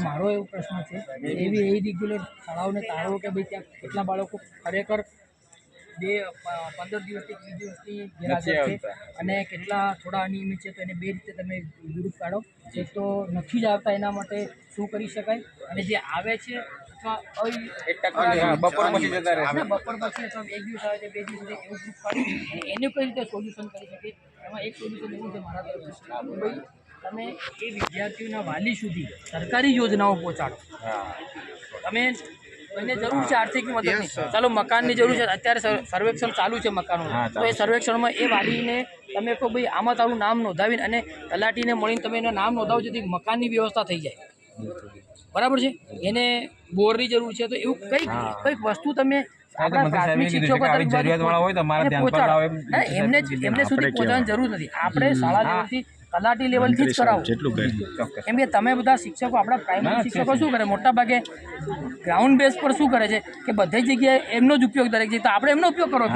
મારો એવો પ્રશ્ન છે એવી એ રેગ્યુલર શાળાઓને તાળવો કે ભાઈ ત્યાં કેટલા બાળકો ખરેખર બે પંદર દિવસથી ત્રીસ દિવસથી અને કેટલા થોડા અનિયમિત છે તો એને બે રીતે તમે વિરુદ્ધ કાઢો એક તો નથી જ આવતા એના માટે શું કરી શકાય અને જે આવે છે બપોર પછી જતા રહે. બપોર પછી અથવા એક દિવસ આવે છે બે દિવસ એવું ગ્રુપ પાડી. અને એનું કઈ રીતે સોલ્યુશન કરી શકીએ એમાં એક સોલ્યુશન એવું છે મારા તરફથી. ભાઈ. તમે એ વિદ્યાર્થીઓના વાલી સુધી સરકારી યોજનાઓ પહોંચાડો. તમે કોઈને જરૂર છે આર્થિક મદદની? ચાલો મકાનની જરૂર છે. અત્યારે સર્વેક્ષણ ચાલુ છે મકાનો તો એ સર્વેક્ષણમાં એ વાલીને તમે કહો ભાઈ આમાં તારું નામ નોંધાવીને અને તલાટીને મળીને તમે એનું નામ નોંધાવો જેથી મકાનની વ્યવસ્થા થઈ જાય. બરાબર છે? એને બોરની જરૂર છે તો એવું કંઈક કંઈક વસ્તુ તમે એમને જ- એમને સુધી પહોંચવાની જરૂર નથી. આપણે શાળા લેવલથી તલાટી લેવલથી જ કરાવો. કેમ કે તમે બધા શિક્ષકો આપણા પ્રાઇમરી શિક્ષકો શું કરે? મોટા ભાગે ગ્રાઉન્ડ બેઝ પર શું કરે છે? કે બધી જગ્યાએ એમનો જ ઉપયોગ દરેક છે તો આપણે એમનો ઉપયોગ કરો